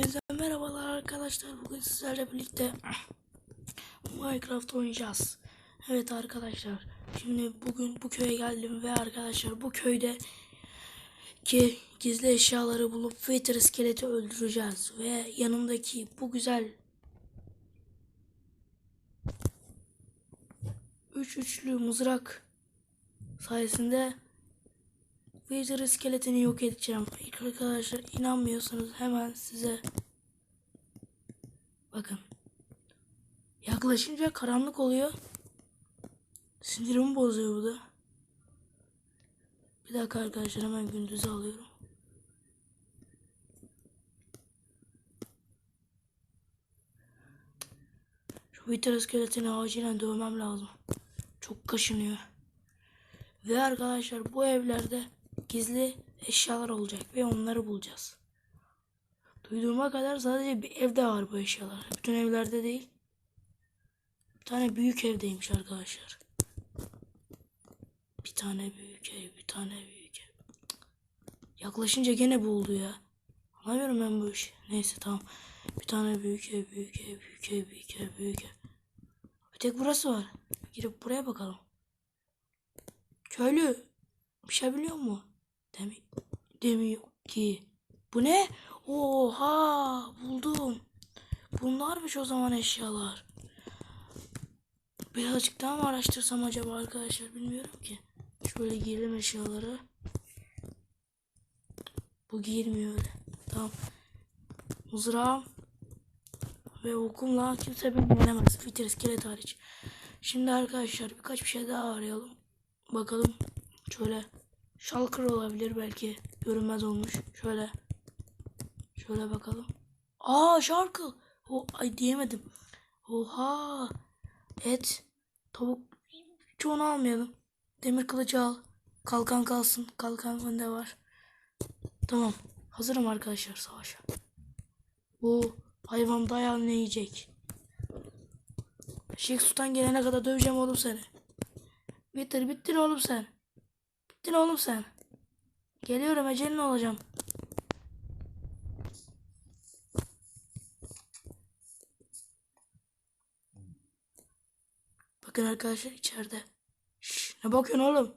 Hepinize merhabalar arkadaşlar. Bugün sizlerle birlikte Minecraft oynayacağız. Evet arkadaşlar. Şimdi bugün bu köye geldim ve arkadaşlar bu köyde ki gizli eşyaları bulup Wither iskeleti öldüreceğiz ve yanındaki bu güzel üç üçlü mızrak sayesinde Wither iskeletini yok edeceğim. İlk arkadaşlar inanmıyorsanız hemen size bakın. Yaklaşınca karanlık oluyor. Sinirimi bozuyor bu da. Bir dakika arkadaşlar hemen gündüzü alıyorum. Şu Wither iskeletini acilen dövmem lazım. Çok kaşınıyor. Ve arkadaşlar bu evlerde gizli eşyalar olacak ve onları bulacağız. Duyduğuma kadar sadece bir evde var bu eşyalar. Bütün evlerde değil. Bir tane büyük evdeymiş arkadaşlar. Bir tane büyük ev, bir tane büyük ev. Yaklaşınca gene buldu ya. Anlamıyorum ben bu işi. Neyse tamam. Bir tane büyük ev, büyük ev, büyük ev, büyük ev, büyük ev. Bir tek burası var. Girip buraya bakalım. Köylü bir şey biliyor mu? Demi demiyor ki. Bu ne? Oha buldum. Bunlarmış o zaman eşyalar. Birazcık daha mı araştırsam acaba arkadaşlar bilmiyorum ki. Şöyle giyelim eşyaları. Bu giyilmiyor öyle. Tamam. Mızrağım ve okumla kimse beni yenemez. Fitir iskelet hariç. Şimdi arkadaşlar birkaç bir şey daha arayalım. Bakalım. Şöyle Shulker olabilir belki. Görünmez olmuş. Şöyle. Şöyle bakalım. Aa Shulker. O ay diyemedim. Oha. Et. Tavuk. Onu almayalım. Demir kılıcı al. Kalkan kalsın. Kalkan bende var. Tamam. Hazırım arkadaşlar savaşa. Bu hayvan dayan ne yiyecek? Şeyh Sultan gelene kadar döveceğim oğlum seni. Bitir bittin oğlum sen. Bittin oğlum sen. Geliyorum ecelin olacağım. Bakın arkadaşlar içeride. Şş, ne bakıyorsun oğlum?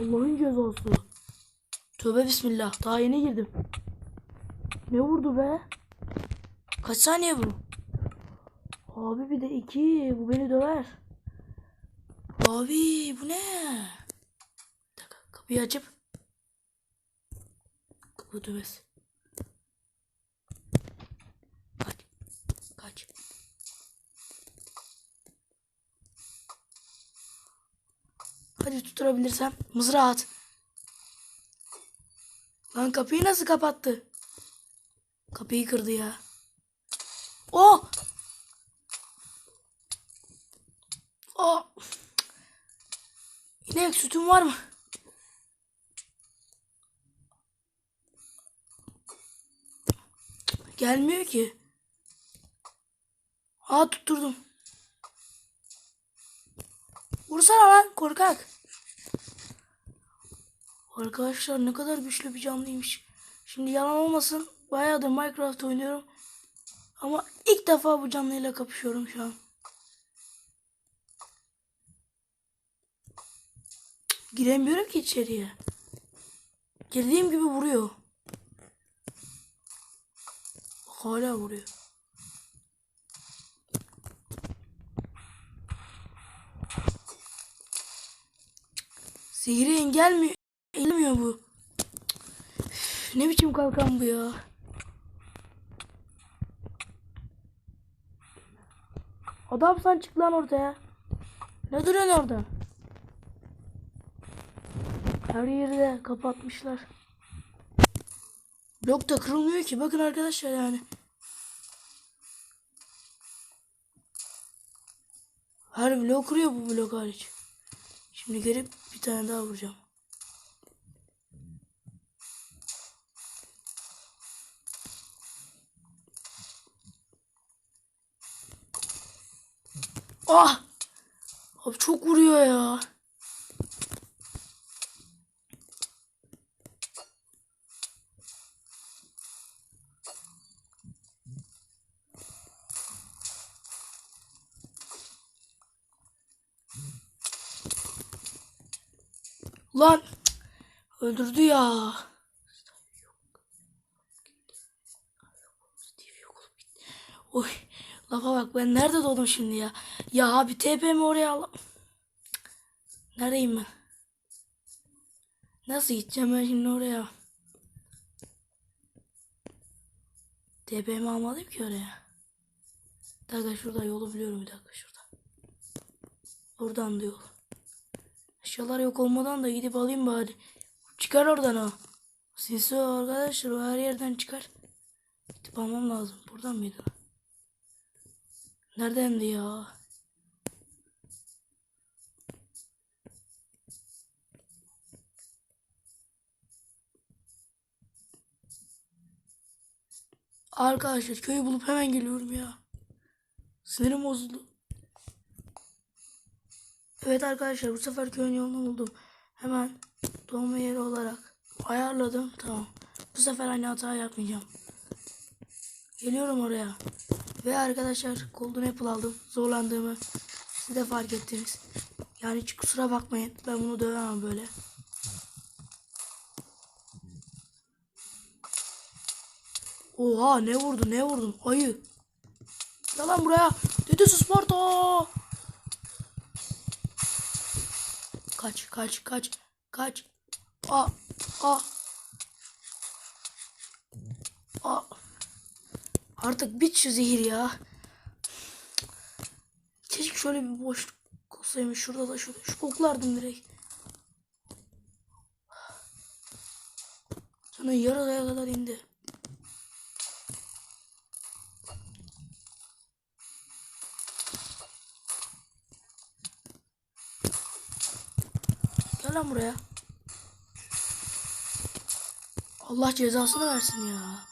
Allah'ın cezası. Tövbe bismillah. Daha yeni girdim. Ne vurdu be? Kaç saniye bu? Abi bir de iki. Bu beni döver. Abi bu ne? Kapıyı açıp. Kapı dövmez. Kaç. Kaç. Hadi tutturabilirsem. Mızrağı at. Lan kapıyı nasıl kapattı? Kapıyı kırdı ya. Oh! Sütün var mı? Gelmiyor ki. Aa tutturdum. Vursana lan korkak. Arkadaşlar ne kadar güçlü bir canlıymış. Şimdi yalan olmasın. Bayağıdır Minecraft oynuyorum. Ama ilk defa bu canlıyla kapışıyorum şu an. Giremiyorum ki içeriye. Girdiğim gibi vuruyor. Bak hala vuruyor. Sihri engelmiyor. Elmiyor bu. Üf, ne biçim kalkan bu ya. Adam sen çık lan ortaya. Ne duruyorsun orada? Her yeri de kapatmışlar. Blok da kırılmıyor ki. Bakın arkadaşlar yani. Her blok kırıyor bu blok hariç. Şimdi gelip bir tane daha vuracağım. Ah! Abi çok vuruyor ya. Ulan öldürdü ya. Oy lafa bak ben nerede doğdum şimdi ya. Ya abi TP'mi oraya al. Neredeyim ben? Nasıl gideceğim ben şimdi oraya? TP'mi almadım ki oraya. Bir dakika şurada yolu biliyorum bir dakika şurada. Oradan da yol. Eşyalar yok olmadan da gidip alayım bari. Çıkar oradan o. Sinsi o arkadaşlar o her yerden çıkar. Gidip almam lazım. Buradan mıydı? Neredendi ya? Arkadaşlar köyü bulup hemen geliyorum ya. Sinirim bozuldu. Evet arkadaşlar bu sefer köyün yolunu buldum. Hemen doğma yeri olarak ayarladım. Tamam. Bu sefer aynı hata yapmayacağım. Geliyorum oraya. Ve arkadaşlar Golden Apple aldım. Zorlandığımı siz de fark ettiniz. Yani hiç kusura bakmayın. Ben bunu dövemem böyle. Oha ne vurdu ne vurdun ayı. Gel lan buraya. Dedesi Sparta. Kaç kaç kaç kaç. A a. A. Artık bit şu zehir ya. Keşke şöyle bir boşluk olsaymış. Şurada da şöyle. Şu koklardım direkt. Sana yarıya kadar indi. Lan buraya. Allah cezasını versin ya.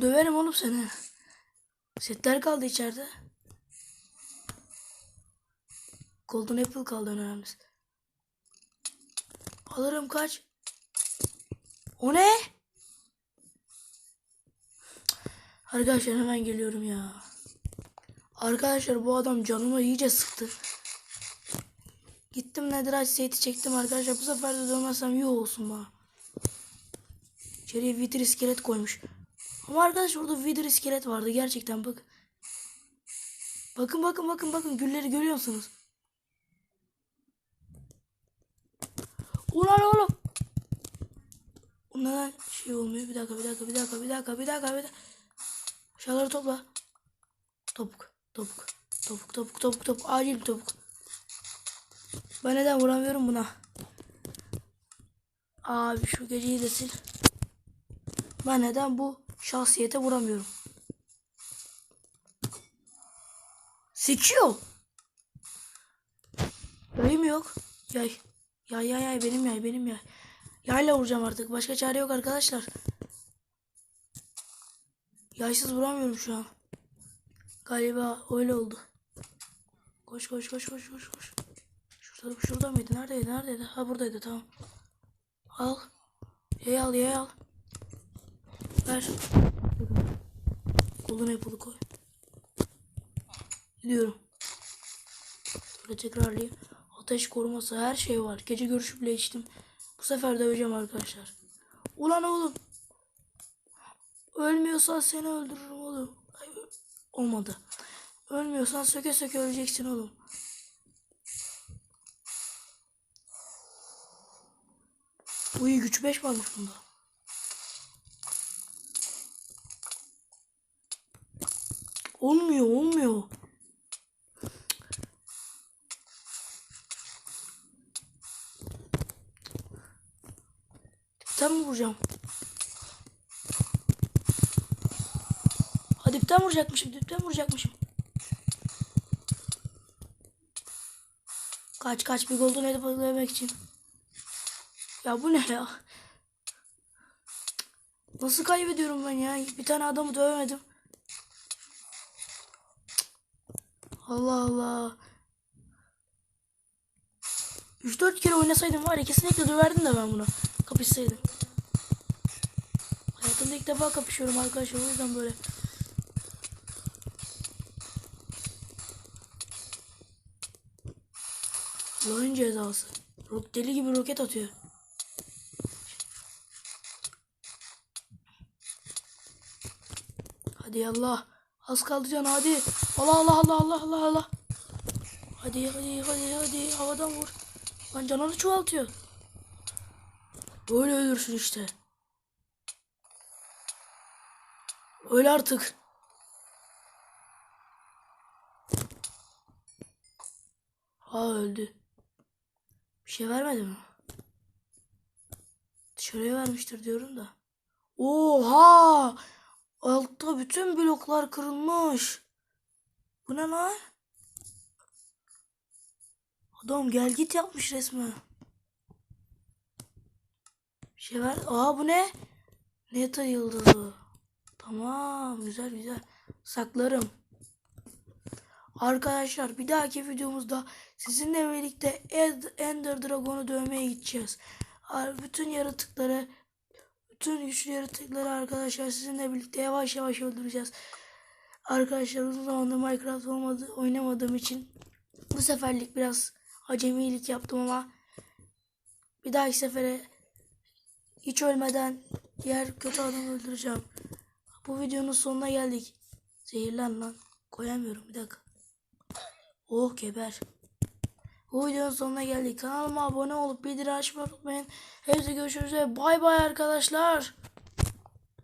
Döverim oğlum seni. Setler kaldı içeride. Golden Apple kaldı önemlisi. Alırım kaç. O ne? Arkadaşlar hemen geliyorum ya. Arkadaşlar bu adam canımı iyice sıktı. Gittim Netherite seti çektim arkadaşlar. Bu sefer de dövmezsem iyi olsun bana. İçeriye Wither iskelet koymuş. Ama arkadaş orada Wither iskelet vardı gerçekten bak. Bakın bakın bakın bakın gülleri görüyorsunuz. Ulan oğlum. Neden şey olmuyor? Bir dakika bir dakika bir dakika bir dakika bir dakika bir dakika. Aşağıları topla. Topuk topuk topuk topuk topuk topuk acil topuk. Ben neden vuramıyorum buna? Abi şu geceyi de sil. Ben neden bu şahsiyete vuramıyorum? Sekiyor. Yayım yok. Yay. Yay yay yay benim yay benim yay. Yayla vuracağım artık. Başka çare yok arkadaşlar. Yaysız vuramıyorum şu an. Galiba öyle oldu. Koş koş koş koş koş koş. Şurada, şurada mıydı? Neredeydi? Neredeydi? Ha buradaydı tamam. Al. Yay al yay al. Ver. Golden Apple'ı koy. Gidiyorum. Böyle tekrarlayayım. Ateş koruması her şey var. Gece görüşü bile içtim. Bu sefer döveceğim arkadaşlar. Ulan oğlum. Ölmüyorsan seni öldürürüm oğlum. Ay, olmadı. Ölmüyorsan söke söke öleceksin oğlum. Uy güç 5 varmış bunda. Olmuyor olmuyor. Dipten mi vuracağım? Ha dipten vuracakmışım dipten vuracakmışım. Kaç kaç bir golden edip ödemek için. Ya bu ne ya? Nasıl kaybediyorum ben ya? Bir tane adamı dövemedim. Allah Allah. 3-4 kere oynasaydım var ya kesinlikle döverdim de ben bunu. Kapışsaydım. Hayatımda ilk defa kapışıyorum arkadaşlar o yüzden böyle. Slow'un cezası. Deli gibi roket atıyor. Hadi Allah. Az kaldı can hadi. Allah Allah Allah Allah Allah Allah. Hadi hadi hadi hadi havadan vur. Lan canını çoğaltıyor. Böyle ölürsün işte. Öl artık. Ha öldü. Bir şey vermedi mi? Dışarıya vermiştir diyorum da. Oha! Altta bütün bloklar kırılmış. Bu ne lan? Adam gel git yapmış resmen. Bir şey ver. Aa bu ne? Neta yıldızı. Tamam güzel güzel. Saklarım. Arkadaşlar bir dahaki videomuzda sizinle birlikte Ender Dragon'u dövmeye gideceğiz. Bütün yaratıkları bütün güçlü yaratıkları arkadaşlar sizinle birlikte yavaş yavaş öldüreceğiz. Arkadaşlar uzun zamandır Minecraft olmadı, oynamadığım için bu seferlik biraz acemilik yaptım ama bir dahaki sefere hiç ölmeden diğer kötü adamı öldüreceğim. Bu videonun sonuna geldik. Zehirlen lan. Koyamıyorum bir dakika. Oh geber. Bu videonun sonuna geldik. Kanalıma abone olup bildirim açmayı unutmayın. Hepsi görüşürüz ve bay bay arkadaşlar.